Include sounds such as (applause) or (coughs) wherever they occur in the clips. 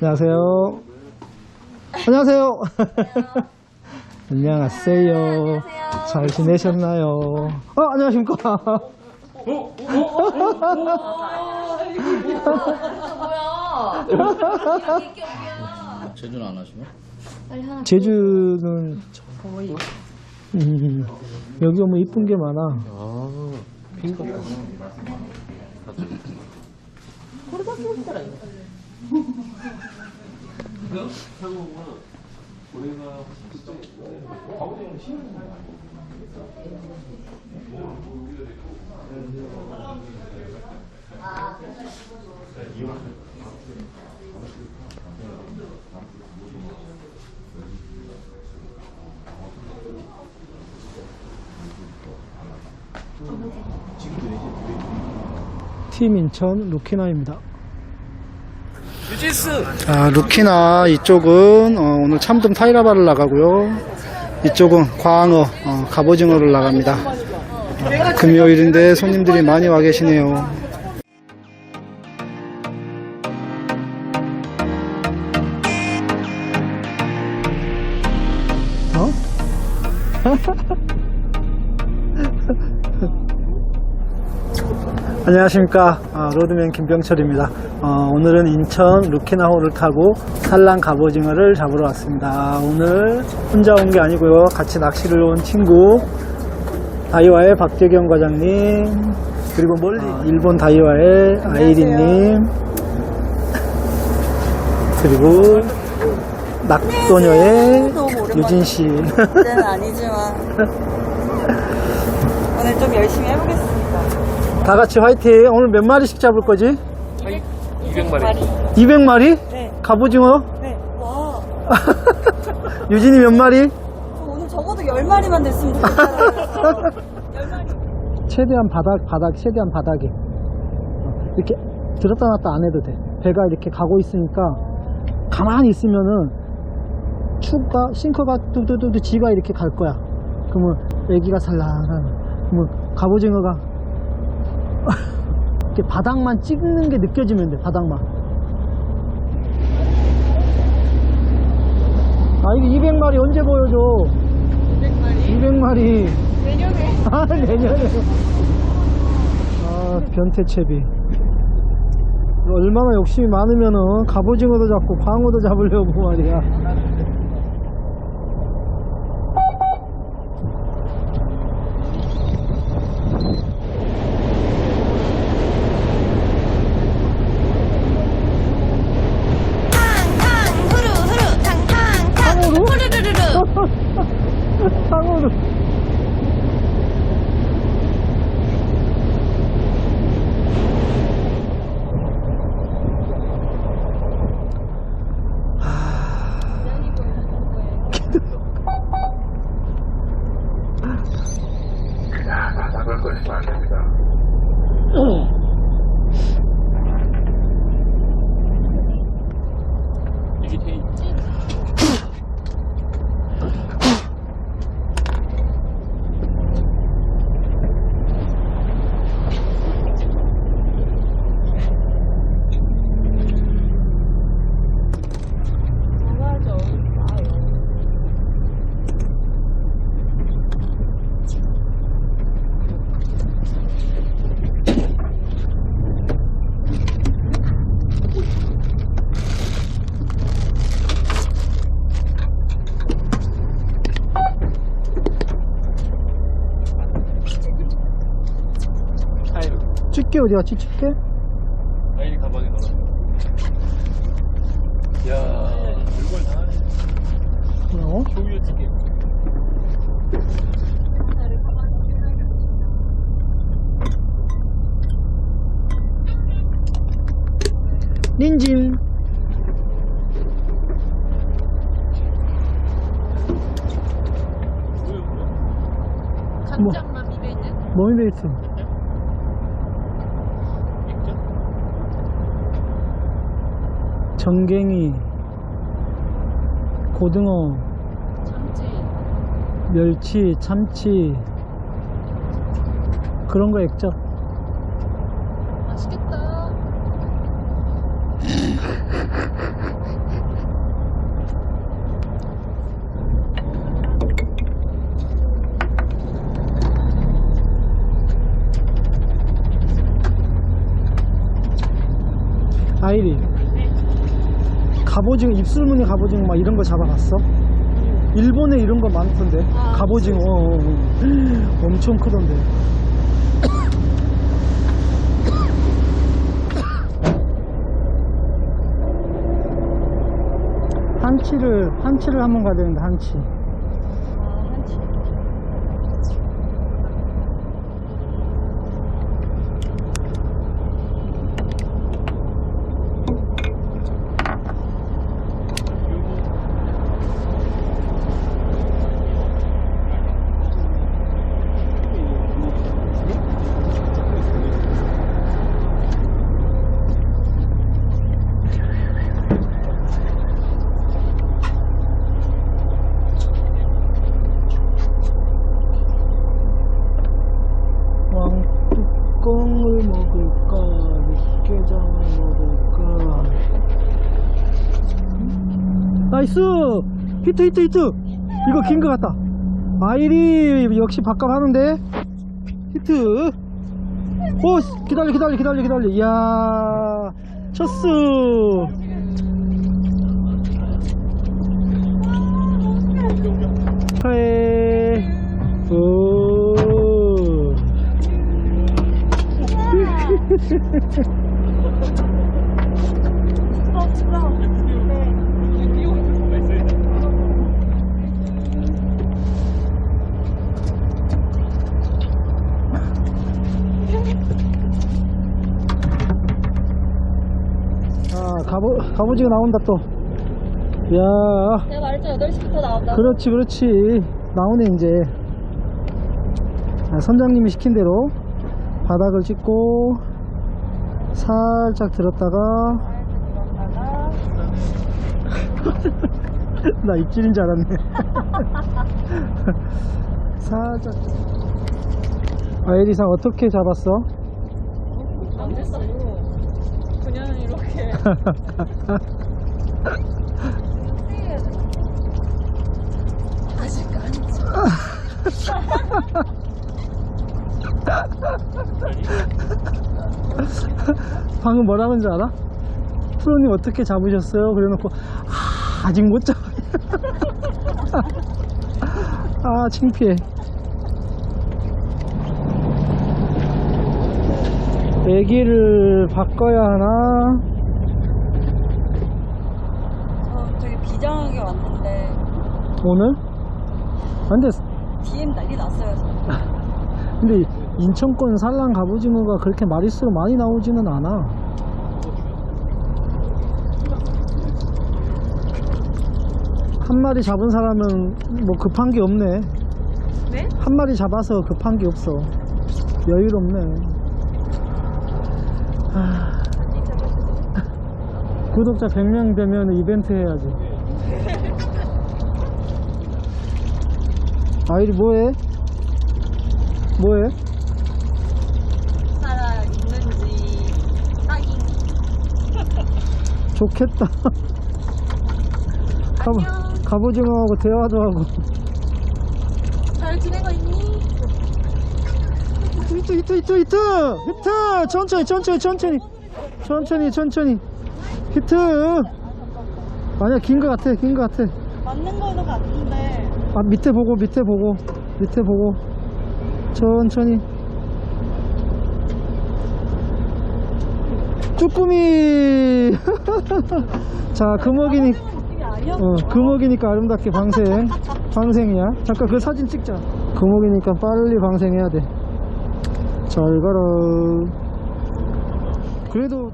안녕하세요. 안녕하세요. 안녕하세요. 잘 지내셨나요? 어, 안녕하십니까? 제주는 안 하시나? 제주는 음, 여기 오면 이쁜 게 많아. 팀 인천 루키나입니다. 아, 루키나 이쪽은 어, 오늘 참돔 타이라바를 나가고요. 이쪽은 광어, 어, 갑오징어를 나갑니다. 어, 금요일인데 손님들이 많이 와 계시네요. 안녕하십니까. 아, 로드맨 김병철입니다. 어, 오늘은 인천 루키나호를 타고 산란 갑오징어를 잡으러 왔습니다. 오늘 혼자 온 게 아니고요. 같이 낚시를 온 친구 다이와의 박재경 과장님 그리고 멀리 일본 다이와의 아이리님 그리고 낙도녀의 너무 오랜만이야. 유진씨. 그때는 아니지만. (laughs) 오늘 좀 열심히 해보겠습니다. 다 같이 화이팅 오늘 몇 마리씩 잡을 거지? 200마리. 200마리? 네. 갑오징어? 네. 와. (laughs) 유진이 몇 마리? 오늘 적어도 10마리만 됐으면 좋겠어요. 10마리. (laughs) 최대한 바닥, 바닥, 최대한 바닥에. 어, 이렇게 들었다 놨다 안 해도 돼. 배가 이렇게 가고 있으니까 가만히 있으면은 추가, 싱커가 뚜두두두 지가 이렇게 갈 거야. 그러면 애기가 살랑하면, 그러면 갑오징어가 이렇게 바닥만 찍는 게 느껴지면 돼, 바닥만. 아, 이게 200마리 언제 보여줘? 200마리? 200마리. 내년에. 아, 내년에. 아, 변태채비. 얼마나 욕심이 많으면은 갑오징어도 잡고 광어도 잡으려고 말이야. 탕탕 후루 후루 탕탕탕 탕후루? 후루루루루 상어도. 나갈 것이면 안 어디 갔지, 집게? 아이 가방에 넣어. 야, 별걸 다 하네. 어? 효유 찌개. 닌짐. 간장만 비벼있는 머미베이트. 맥주? 전갱이. 고등어. 참치 멸치, 참치. 그런 거 액젓. 맛있겠다 아이리 갑오징어 입술무늬 갑오징어 막 이런 거 잡아갔어? 일본에 이런 거 많던데 갑오징어 어, 어, 어. 엄청 크던데 (coughs) 한치를 한치를 한번 가야 되는데 한치 아, 한치. 왕뚜껑을 먹을까 육개장을 먹을까 나이스! 히트 히트 히트! 이거 긴거 같다. 아이리 역시 바깥 하는데. 히트! 오 기다려 기다려 기다려 기다려. 이야 쳤어. 축하해 오 (laughs) (laughs) 어, 추워. 아 갑오징어 나온다 또 야, 내가 말했죠, 8시부터 나온다. 그렇지, 그렇지. 나오네, 이제. 아, 선장님이 시킨 대로 바닥을 찍고 살짝 들었다가 들었다가, (laughs) 나 입질인 줄 알았네. (laughs) 살짝. 아이리상 어떻게 잡았어? 안 됐어요. 그냥 이렇게. 아직 안 쳐. 방금 뭐라 그런지 알아? 프로님 어떻게 잡으셨어요? 그래 놓고 아, 아직 못 잡아 (laughs) 아 창피해 애기를 바꿔야 하나 어, 되게 비장하게 왔는데, 오늘? 아, 근데 DM 난리 났어요, 저. 근데 인천권 산란 갑오징어가 그렇게 마리수로 많이 나오지는 않아 한 마리 잡은 사람은 뭐 급한 게 없네 네? 한 마리 잡아서 급한 게 없어 여유롭네 아. (laughs) 구독자 100명 되면 이벤트 해야지 아이리 뭐해? 뭐해? 살아 있는지, 딱이. 좋겠다 (laughs) 갑, 갑오징어하고 대화도 하고 잘 지내고 있니? 히트 히트 히트 히트 히트 천천히 천천히 천천히 천천히 천천히 히트 아니야 긴 거 같아 긴 거 같아 맞는 거는 같은데. 아 밑에 보고 밑에 보고 밑에 보고. 천천히. 쭈꾸미. (laughs) 자 금어기니 아니었어. 어 금어기니까 아름답게 방생 (laughs) 방생이야. 잠깐 그 사진 찍자. 금어기니까 빨리 방생해야 돼잘 가라. 그래도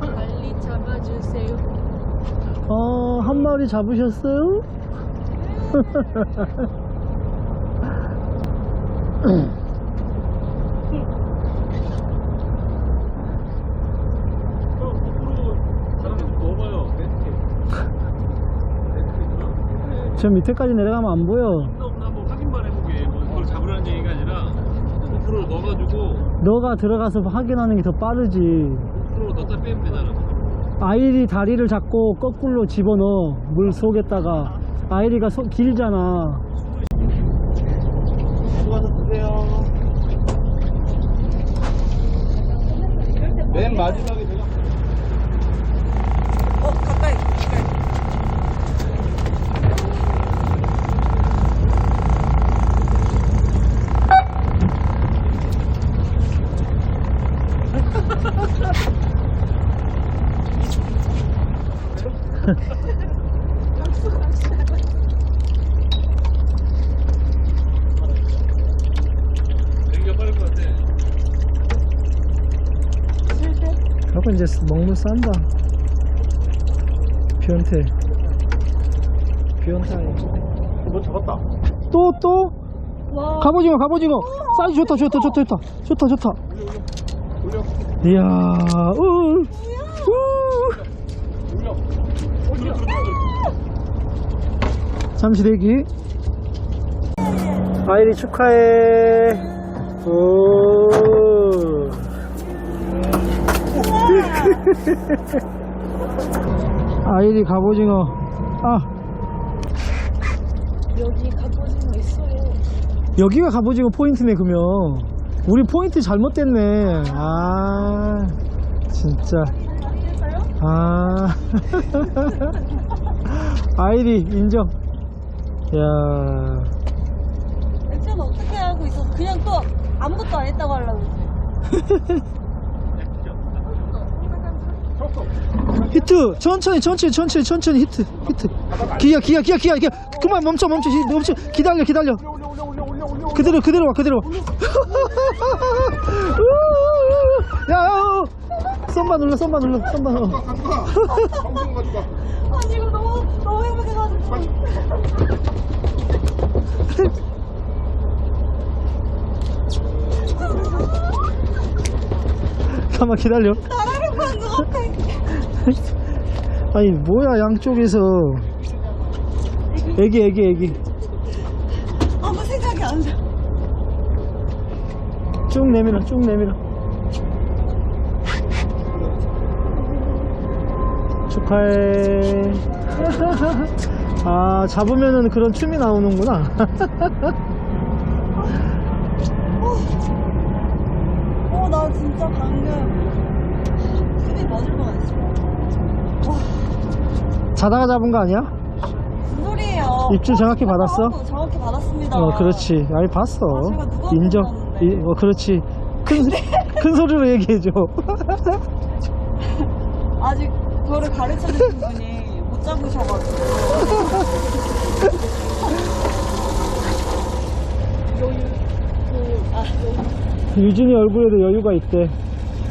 빨리 잡아주세요. 어, 한 마리 잡으셨어요? 저 밑에까지 내려가면 안 보여. 한번 확인만 해보게. 뭐 그걸 잡으라는 얘기가 아니라 고프로를 넣어가지고 너가 들어가서 확인하는 게 더 빠르지. 고프로로 넣다 빼면 되잖아. 아이리 다리를 잡고 거꾸로 집어넣어 물 속에다가 아이리가 소- 길잖아 가져가서 드세요. 맨 마지막에 제가 어, 가까이, 가까이. 여기가 빠를 것 같아. 하고 이제 먹물 싼다. 변태 변태 뭐 잡았다. 또 또? 갑오징어 갑오징어. 사이즈 좋다 좋다 좋다 좋다. 좋다 좋다. 올려. 이야 우, 우. 올려. 올려. 잠시 대기. 아이리 축하해. 오 (laughs) 아이리 갑오징어. 아. 여기 갑오징어 있어요. 여기가 갑오징어 포인트네 그러면. 우리 포인트 잘못됐네. 아 진짜. 아. (laughs) 아이리 인정. 야. 액션 어떻게 하고 있어? 그냥 또 아무것도 안 했다고 하려고. (laughs) 히트 천천히 천천히 천천히 천천히 히트 히트 기야 기야 기야 기야 기야 그만 멈춰 멈춰 히- 멈춰 기다려 기다려 그대로 그대로 와 그대로 (laughs) 야, 썸바 눌러 썸바 눌러 썸바 눌러 가져가. 정성 가져가. 아, 지금 너무, 너무 행복해가지고. (laughs) 잠깐만 기다려. (laughs) (laughs) 아니 뭐야 양쪽에서. 애기 애기 애기. 아무 생각이 안 나. 쭉 내밀어 쭉 내밀어. 축하해. (laughs) 아 잡으면은 그런 춤이 나오는구나. (laughs) 어, 나 진짜 방금 숨이 멎을 뻔했어. 자다가 잡은 거 아니야? 무슨 소리예요? 입질 정확히 받았어? 어, 정확히 받았습니다. 어 그렇지 아니 봤어 아, 제가 누가 인정. 이, 어 그렇지 큰, 소- 큰 소리로 얘기해줘 (laughs) 아직 저를 가르쳐 주신 분이 못 잡으셔가지고. (laughs) 유진이 얼굴에도 여유가 있대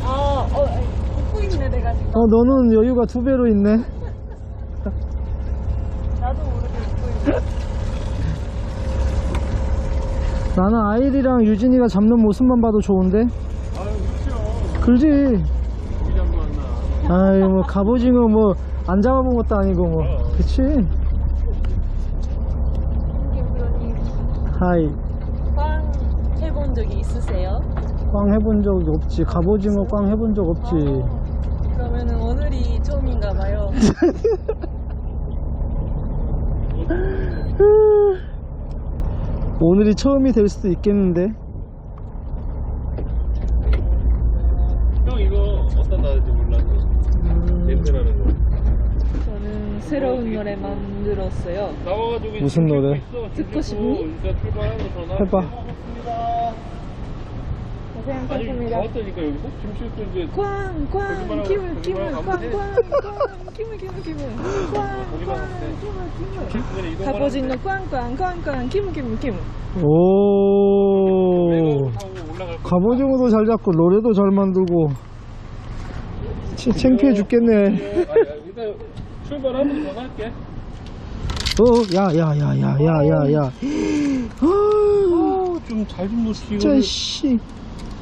아, 어, 아니, 웃고 있네, 내가 지금. 어 너는 여유가 두 배로 있네 나도 모르게 웃고 있네. 나는 아일이랑 유진이가 잡는 모습만 봐도 좋은데 아유, 그렇죠. 그지. 아이 뭐 갑오징어 뭐 안 잡아본 것도 아니고 뭐 그치 하이 빵 해본 적이 있으세요? 꽝 해본 적이 없지 갑오징어 꽝 해본 적 없지 그러면은 오늘이 처음인가 봐요. (laughs) (laughs) 오늘이 처음이 될 수도 있겠는데 형 이거 어떤 나라인지 몰라서 냄새 나는 거. 저는 새로운 노래 만들었어요. 나와가지고 무슨 노래? 듣고 싶니? 일단 출발하고 전화. 해봐 나왔다니까 여기서 지금 실수 이제 꽝, 꽝, 기물, 기물, 꽝, 꽝, 꽝, 기물, 기물, 꽝, 거기만 꽝, 기물. 중간에 이동만 갑오징어 꽝, 꽝, 꽝, 꽝, 기물, 기물, 기물. 오. 갑오징어도 잘 잡고 노래도 잘 만들고 치- 창피해 죽겠네 아니, 아니, 일단 출발하면 전화할게. 어, 야, 야, 야, 야, 야, 야, 야. 아, 좀잘 좀 놓으시고. 진짜,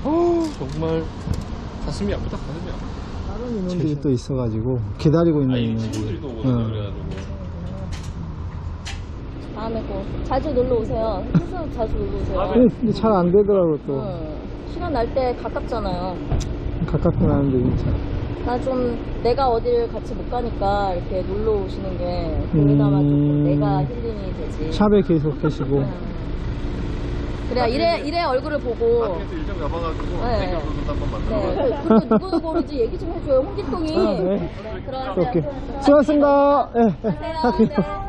씨. 정말 가슴이 아프다 가슴이 아프다. 다른 인원들이 또 있어가지고, 기다리고 있는 아니 인원들이. 친구들도 오고 응. 그래가지고. 다음에 꼭 자주 놀러 오세요. 항상 자주 놀러 오세요. 근데 잘 안 되더라고, 또. 응. 시간 날 때 가깝잖아요. 가깝긴 하는데, 진짜. 나 좀 내가 어디를 같이 못 가니까 이렇게 놀러 오시는 게 그나마 조금 음. 내가 힐링이 되지. 샵에 계속 계시고. 응. 그래야 이래 이래 얼굴을 보고. 마트에서 일정 가봐가지고 네. 내가 로드 한번 만들어 네. 그, 그리고 누구 누구 오는지 얘기 좀 해줘요. 홍길동이. 아, 네. 오케이. 수고하셨습니다. 예, 예. 할게요. 네.